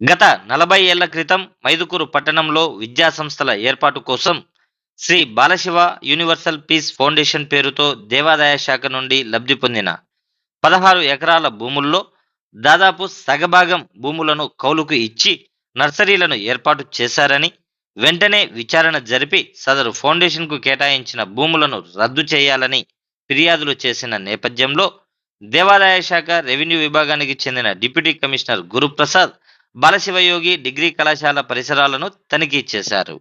గత నలభై ఏళ్ళ క్రితం మైదుకూరు పట్టణంలో విద్యా సంస్థల ఏర్పాటు కోసం Sri Balasiva universal peace foundation పేరుతో దేవాదాయ శాఖ నుండి లబ్ధి పొందిన పదహారు ఎకరాల భూముల్లో దాదాపు సగభాగం భూములను కౌలుకు ఇచ్చి నర్సరీలను ఏర్పాటు చేశారని వెంటనే విచారణ జరిపి సదరు ఫౌండేషన్కు కేటాయించిన భూములను రద్దు చేయాలని ఫిర్యాదులు చేసిన నేపథ్యంలో దేవాదాయ శాఖ రెవెన్యూ విభాగానికి చెందిన deputy commissioner Guruprasad Balasivayogi degree కళాశాల పరిసరాలను తనిఖీ చేశారు.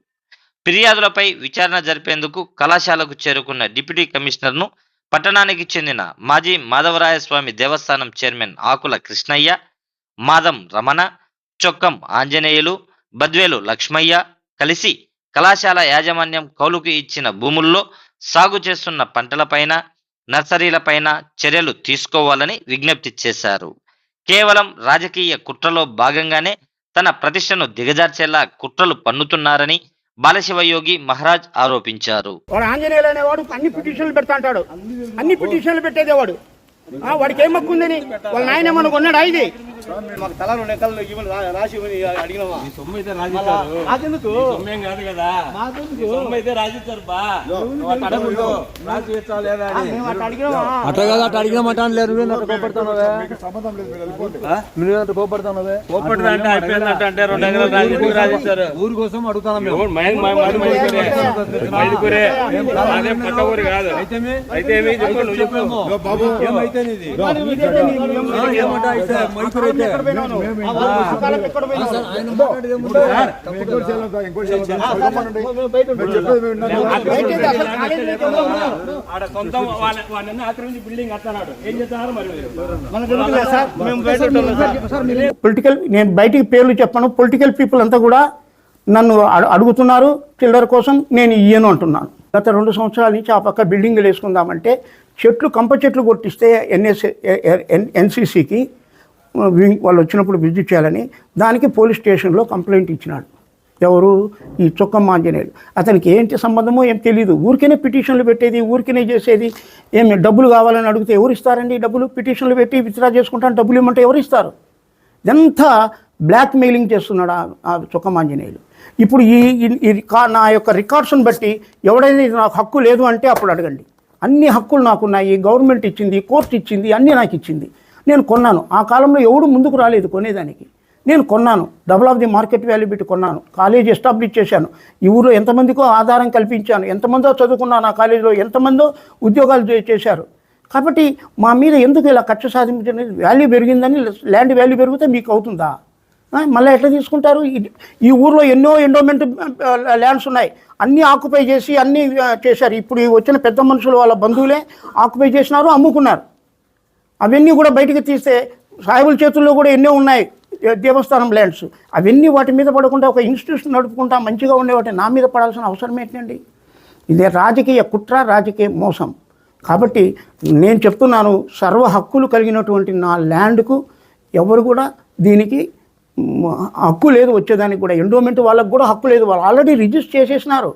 ఫిర్యాదులపై విచారణ జరిపేందుకు కళాశాలకు చేరుకున్న డిప్యూటీ కమిషనర్ను పట్టణానికి చెందిన మాజీ మాధవరాయస్వామి దేవస్థానం చైర్మన్ ఆకుల కృష్ణయ్య మాదం రమణ చొక్కం ఆంజనేయులు బద్వేలు లక్ష్మయ్య కలిసి కళాశాల యాజమాన్యం కౌలుకు ఇచ్చిన భూముల్లో సాగు చేస్తున్న పంటలపైన నర్సరీలపైన చర్యలు తీసుకోవాలని విజ్ఞప్తి చేశారు. కేవలం రాజకీయ కుట్రలో భాగంగానే తన ప్రతిష్టను దిగజార్చేలా కుట్రలు పన్నుతున్నారని బాలశివయోగి మహారాజ్ ఆరోపించారు. ఆంజనేయులు అనేవాడు అన్ని పిటిషన్లు పెడతా అన్ని పిటిషన్లు వాడికి ఏం హక్కు ఉందని? వాళ్ళ నాయన ఏమన్నా కొన్నాడా ఇది? మాకు తలాలు లెక్కలు ఇవ్వని రా- రాసి ఇవ్వని అడిగినామా? సొమ్ము అయితే రాసిస్తారు నాకెందుకు? సొమ్మేం కాదు కదా. సొమ్ము అయితే బా. రాసి ఇస్తావా లేదా అని. మేము అట్లా అడిగినామా? అట్లా కాదు అట్లా అడిగినామంటాను లేదు నువ్వు అట్లా కోపడుతున్నావే నువ్వు అట్లా కోపడుతున్నావే కోప్పటిది అంటే అయిపోయిందంట అంటే రెండు ఎకరాలు రాసి ఎందుకు రాసిస్తారు ఊరి కోసం అడుగుతాను మేము. ఎవరు మై- మై- మై- మైదుకూరే. అదేం పక్క ఊరు కాదు. ఏమైతే ఏమంటా అయితే ఆడ సొంతం వాళ్ళని ఆక్రమించి బిల్డింగ్ ఏం చేస్తున్నారు మరి పొలిటికల్ నేను బయటికి పేర్లు చెప్పను పొలిటికల్ పీపుల్ అంతా కూడా నన్ను అడు- అడుగుతున్నారు చిల్లర కోసం నేను ఇయ్యను అంటున్నాను గత రెండు సంవత్సరాల నుంచి ఆ పక్క బిల్డింగ్లు వేసుకుందామంటే చెట్లు కంప చెట్లు కొట్టిస్తే ఎన్ఎస్ ఎన్సీసీకి వాళ్ళు వచ్చినప్పుడు విజిట్ చేయాలని దానికి పోలీస్ స్టేషన్లో కంప్లైంట్ ఇచ్చినాడు. ఎవరు? ఈ చుక్కమ్మ ఆంజనేయులు. అతనికి ఏంటి సంబంధమో ఏం తెలియదు ఊరికేనే పిటిషన్లు పెట్టేది ఊరికేనే చేసేది. ఏమి డబ్బులు కావాలని అడిగితే ఎవరు ఇస్తారండి డబ్బులు? పిటిషన్లు పెట్టి విత్డ్రా చేసుకుంటాను డబ్బులు ఇవ్వమంటే ఎవరు ఇస్తారు? ఇదంతా బ్లాక్ మెయిలింగ్ చేస్తున్నాడు ఆ- ఆ ఆంజనేయులు. ఇప్పుడు ఈ నా యొక్క రికార్డ్స్ని బట్టి ఎవడైనా ఇది నాకు హక్కు లేదు అంటే అప్పుడు అడగండి. అన్ని హక్కులు నాకున్నాయి. గవర్నమెంట్ ఇచ్చింది కోర్టు ఇచ్చింది అన్నీ నాకు ఇచ్చింది. నేను కొన్నాను. ఆ కాలంలో ఎవడు ముందుకు రాలేదు కొనేదానికి. నేను కొన్నాను. Double of the market value పెట్టి కొన్నాను. కాలేజ్ ఎస్టాబ్లిష్ చేశాను. ఈ ఊళ్ళో ఎంతమందికో ఆధారం కల్పించాను. ఎంతమందో చదువుకున్నాను ఆ కాలేజీలో ఎంతమందో ఉద్యోగాలు చేశారు. కాబట్టి మా మీద ఎందుకు ఇలా ఖర్చు సాధించిన వాల్యూ పెరిగిందని ల్యాండ్ వాల్యూ పెరిగితే మీకు అవుతుందా? మళ్ళీ ఎట్లా తీసుకుంటారు? ఈ- ఊర్లో ఎన్నో ఎండోమెంట్ ల్యాండ్స్ ఉన్నాయి. అన్నీ ఆక్యుపై చేసి అన్నీ చేశారు. ఇప్పుడు వచ్చిన పెద్ద మనుషులు వాళ్ళ బంధువులే ఆక్యుపై చేసినారు అమ్ముకున్నారు. అవన్నీ కూడా బయటికి తీస్తే సాయిబుల చేతుల్లో కూడా ఎన్నో ఉన్నాయి దేవస్థానం ల్యాండ్స్ అవన్నీ వాటి మీద పడకుండా ఒక ఇన్స్టిట్యూషన్ నడుపుకుంటా మంచిగా ఉండేవాటి నా మీద పడాల్సిన అవసరం ఏంటండి? ఇదే రాజకీయ కుట్ర రాజకీయ మోసం. కాబట్టి నేను చెప్తున్నాను సర్వ హక్కులు కలిగినటువంటి నా ల్యాండ్కు ఎవరు కూడా దీనికి హక్కు లేదు వచ్చేదానికి కూడా. ఎండోమెంట్ వాళ్ళకు కూడా హక్కు లేదు. వాళ్ళు already register చేసేసినారు.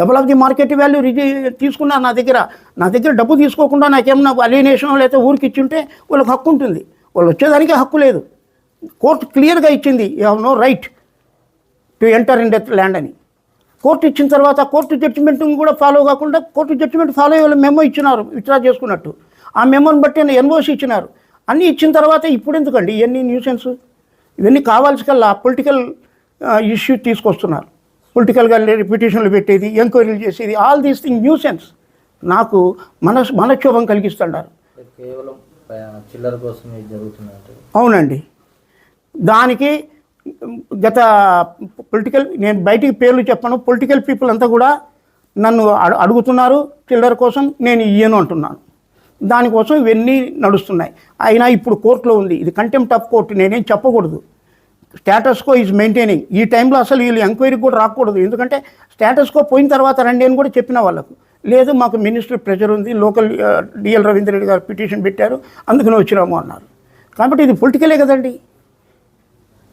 Double of the market value రిజి తీసుకున్నారు నా దగ్గర. నా దగ్గర డబ్బు తీసుకోకుండా నాకేమన్నా అలీనేషన్ లేకపోతే ఊరికి ఇచ్చింటే వాళ్ళకి హక్కు ఉంటుంది. వాళ్ళు వచ్చేదానికి హక్కు లేదు. కోర్టు క్లియర్గా ఇచ్చింది you have no right to enter in death land అని. కోర్టు ఇచ్చిన తర్వాత కోర్టు జడ్జిమెంట్ కూడా ఫాలో కాకుండా కోర్టు జడ్జిమెంట్ ఫాలో అయ్యే మెమో ఇచ్చినారు విత్డ్రా చేసుకున్నట్టు. ఆ మెమోని బట్టి ఎన్ఓసి ఇచ్చినారు. అన్నీ ఇచ్చిన తర్వాత ఇప్పుడు ఎందుకండి? ఇవన్నీ న్యూసెన్స్ ఇవన్నీ కావాల్సి కల్లా పొలిటికల్ ఇష్యూ తీసుకొస్తున్నారు. పొలిటికల్గా పిటిషన్లు పెట్టేది ఎంక్వైరీలు చేసేది ఆల్ దీస్ థింగ్ న్యూసెన్స్ నాకు మన మనక్షోభం కలిగిస్తున్నారు చిల్లర కోసం అవునండి. దానికి గత పొలిటికల్ నేను బయటికి పేర్లు చెప్పను. పొలిటికల్ పీపుల్ అంతా కూడా నన్ను అడు- అడుగుతున్నారు చిల్లర కోసం నేను ఇయ్యను అంటున్నాను. దానికోసం ఇవన్నీ నడుస్తున్నాయి. అయినా ఇప్పుడు కోర్టులో ఉంది. ఇది కంటెంప్ట్ ఆఫ్ కోర్టు నేనేం చెప్పకూడదు. స్టేటస్కో ఈజ్ మెయింటైనింగ్ ఈ టైంలో అసలు వీళ్ళు ఎంక్వైరీకి కూడా రాకూడదు. ఎందుకంటే స్టేటస్కో పోయిన తర్వాత రండి అని కూడా చెప్పిన వాళ్ళకు. లేదు మాకు మినిస్టర్ ప్రెజర్ ఉంది. Local DL Ravindra Reddy garu petition పెట్టారు. అందుకని వచ్చినాము అన్నారు. కాబట్టి ఇది పొలిటికలే కదండి?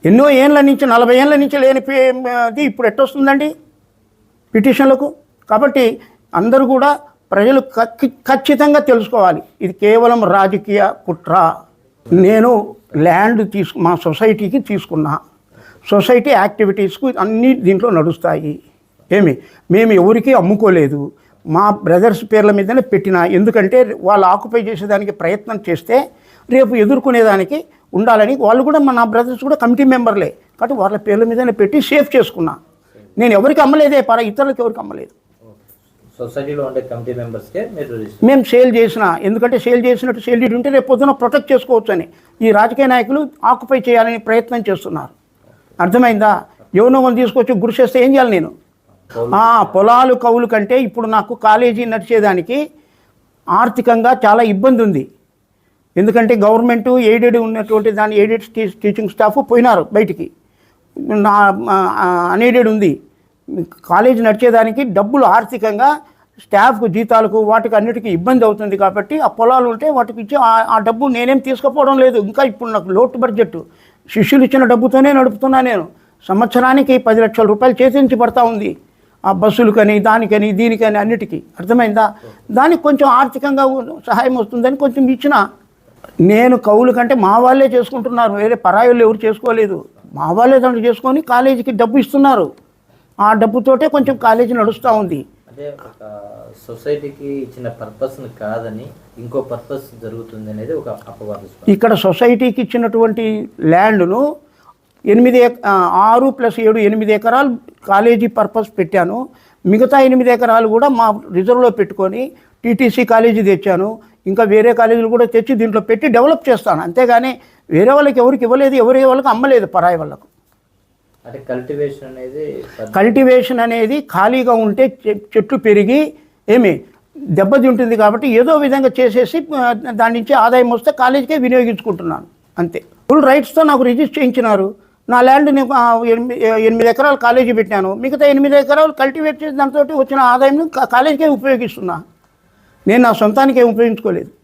ఎన్నో ఏళ్ళ నుంచి నలభై ఏళ్ళ నుంచి లేని పే- అది ఇప్పుడు ఎట్టొస్తుందండి? పిటిషన్లకు. కాబట్టి అందరూ కూడా ప్రజలు ఖచ్చితంగా తెలుసుకోవాలి. ఇది కేవలం రాజకీయ కుట్ర. నేను ల్యాండ్ తీసుకు మా సొసైటీకి తీసుకున్నా. సొసైటీ యాక్టివిటీస్కు అన్నీ దీంట్లో నడుస్తాయి. ఏమి? మేము ఎవరికీ అమ్ముకోలేదు. మా బ్రదర్స్ పేర్ల మీదనే పెట్టిన. ఎందుకంటే వాళ్ళు ఆక్యుపై చేసేదానికి ప్రయత్నం చేస్తే రేపు ఎదుర్కొనేదానికి ఉండాలని వాళ్ళు కూడా మా నా బ్రదర్స్ కూడా కమిటీ మెంబర్లే కాబట్టి వాళ్ళ పేర్ల మీదనే పెట్టి సేఫ్ చేసుకున్నా. నేను ఎవరికి అమ్మలేదే పర ఇతరులకు ఎవరికి అమ్మలేదు. సొసైటీలో ఉండే కమిటీ మెంబర్స్కే మీరు మేము సేల్ చేసిన ఎందుకంటే సేల్ చేసినట్టు సేల్ డీడ్ ఉంటే రేపు పొద్దున ప్రొటెక్ట్ చేసుకోవచ్చు అని ఈ రాజకీయ నాయకులు ఆక్యుపై చేయాలని ప్రయత్నం చేస్తున్నారు. అర్థమైందా? ఎవరినో వాళ్ళు తీసుకొచ్చి గుడిసేస్తే ఏం చేయాలి నేను? ఆ, పొలాలు కవులు కంటే ఇప్పుడు నాకు కాలేజీ నడిచేదానికి ఆర్థికంగా చాలా ఇబ్బంది ఉంది. ఎందుకంటే గవర్నమెంట్ ఎయిడెడ్ ఉన్నటువంటి దాని ఎయిడెడ్ టీచింగ్ స్టాఫ్ పోయినారు బయటికి. నా అన్ఎయిడెడ్ ఉంది. కాలేజీ నడిచేదానికి డబ్బులు ఆర్థికంగా స్టాఫ్కు జీతాలకు వాటికి అన్నిటికీ ఇబ్బంది అవుతుంది కాబట్టి ఆ పొలాలు ఉంటే వాటికి ఇచ్చి ఆ- డబ్బు నేనేం తీసుకుపోవడం లేదు. ఇంకా ఇప్పుడు నాకు లోటు బడ్జెట్ శిష్యులు ఇచ్చిన డబ్బుతోనే నడుపుతున్నా నేను. సంవత్సరానికి పది లక్షల రూపాయలు చేతించబడతా పడతా ఉంది. ఆ బస్సులకని దానికని దీనికని అన్నిటికీ. అర్థమైందా? దానికి కొంచెం ఆర్థికంగా సహాయం వస్తుందని కొంచెం ఇచ్చిన. నేను కౌలు కంటే మా వాళ్ళే చేసుకుంటున్నారు. వేరే పరాయిలు ఎవరు చేసుకోలేదు. మా వాళ్ళే దాంట్లో చేసుకొని కాలేజీకి డబ్బు ఇస్తున్నారు. ఆ డబ్బుతోటే కొంచెం కాలేజీ నడుస్తూ ఉంది. ఒక సొసైటీకి ఇచ్చిన పర్పస్ కాదని ఇంకో పర్పస్ జరుగుతుంది అనేది ఒక అపవాదం. ఇక్కడ సొసైటీకి ఇచ్చినటువంటి ల్యాండ్ను ఎనిమిది ఆరు ప్లస్ ఏడు ఎనిమిది ఎకరాలు కాలేజీ పర్పస్ పెట్టాను. మిగతా ఎనిమిది ఎకరాలు కూడా మా రిజర్వ్లో పెట్టుకొని టీటీసీ కాలేజీ తెచ్చాను. ఇంకా వేరే కాలేజీలు కూడా తెచ్చి దీంట్లో పెట్టి డెవలప్ చేస్తాను. అంతేగాని వేరే వాళ్ళకి ఎవరికి ఇవ్వలేదు ఎవరి వాళ్ళకి అమ్మలేదు పరాయి వాళ్ళకు. అంటే కల్టివేషన్ అనేది కల్టివేషన్ అనేది ఖాళీగా ఉంటే చె- చెట్లు పెరిగి ఏమి దెబ్బతింటుంది కాబట్టి ఏదో విధంగా చేసేసి దాని నుంచి ఆదాయం వస్తే కాలేజీకే వినియోగించుకుంటున్నాను. అంతే. ఫుల్ రైట్స్తో నాకు రిజిస్టర్ చేయించినారు. నా ల్యాండ్ నేను ఎనిమిది ఎకరాలు కాలేజీ పెట్టాను మిగతా ఎనిమిది ఎకరాలు కల్టివేట్ చేసి దాంతో వచ్చిన ఆదాయం కాలేజీకే ఉపయోగిస్తున్నా. నేను నా సొంతానికి ఉపయోగించుకోలేదు.